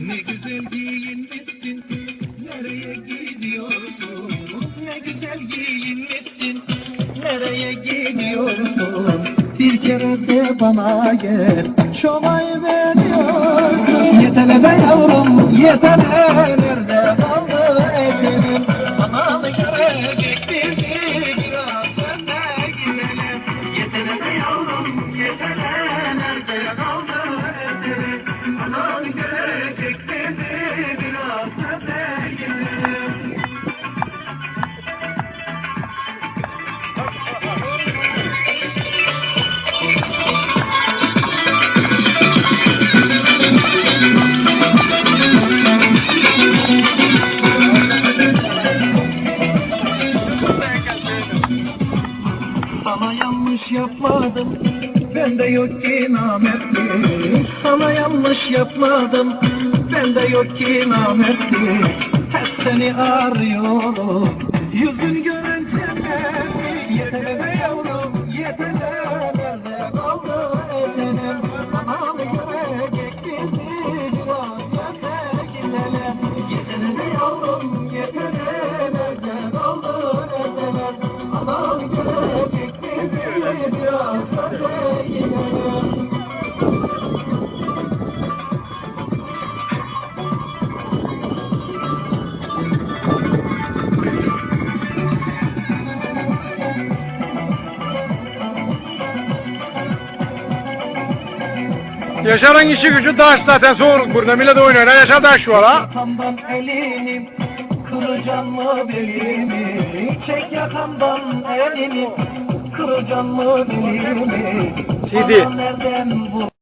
Ne güzel giyinmişsin, nereye gidiyorsun? Ne güzel giyinmişsin, nereye gidiyorsun? Bir kere de bana gel, veriyorsun. Yetene be yavrum, yetene Sana yanlış yapmadım. Ben de yok ki namertlik. Sana yanlış yapmadım. Ben de yok ki namertlik. Hep seni arıyorum Yaşar'ın işi gücü taş zaten soğuruk burada. Millet oynuyor. Yaşar taş var ha. Yakamdan elini, kıracağım mı belimi? Çek yakamdan elini, kıracağım mı belimi? Bana nereden bu